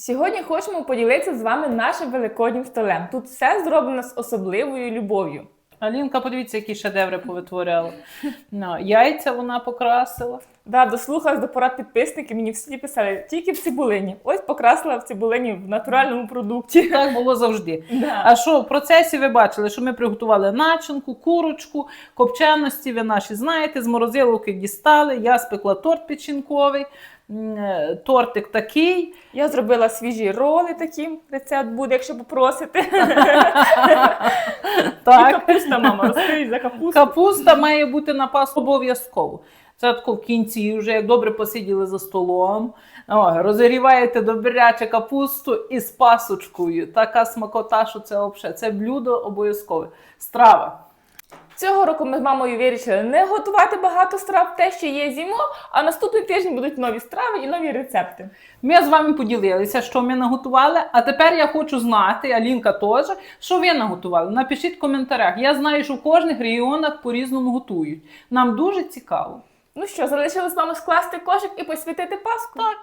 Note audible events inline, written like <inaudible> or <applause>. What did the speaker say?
Сьогодні хочемо поділитися з вами нашим великоднім столем. Тут все зроблено з особливою любов'ю. Алінка, подивіться, які шедеври повитворяла. Ну, яйця вона покрасила. Да, дослухалась до порад підписників, мені всі писали тільки в цибулині. Ось покрасила в цибулині в натуральному продукті. Так було завжди. Да. А що в процесі ви бачили, що ми приготували начинку, курочку, копченості, ви наші знаєте, з морозиловки дістали. Я спекла торт печінковий, е, тортик такий. Я зробила свіжі роли такі. Рецепт буде, якщо попросите. <laughs> І капуста, мама, розкрий за капусту. Капуста має бути на пасу обов'язково. Це тако в кінці, вже як добре посиділи за столом. О, розігріваєте добряче капусту із пасочкою. Така смакота, що це взагалі. Це блюдо обов'язкове. Страва. Цього року ми з мамою вирішили не готувати багато страв, те, що є зімо, а наступний тиждень будуть нові страви і нові рецепти. Ми з вами поділилися, що ми наготували. А тепер я хочу знати, Алінка теж, що ви наготували. Напишіть в коментарях. Я знаю, що в кожних регіонах по-різному готують. Нам дуже цікаво. Ну що, залишилось з вами скласти кошик і посвятити Пасху? Так.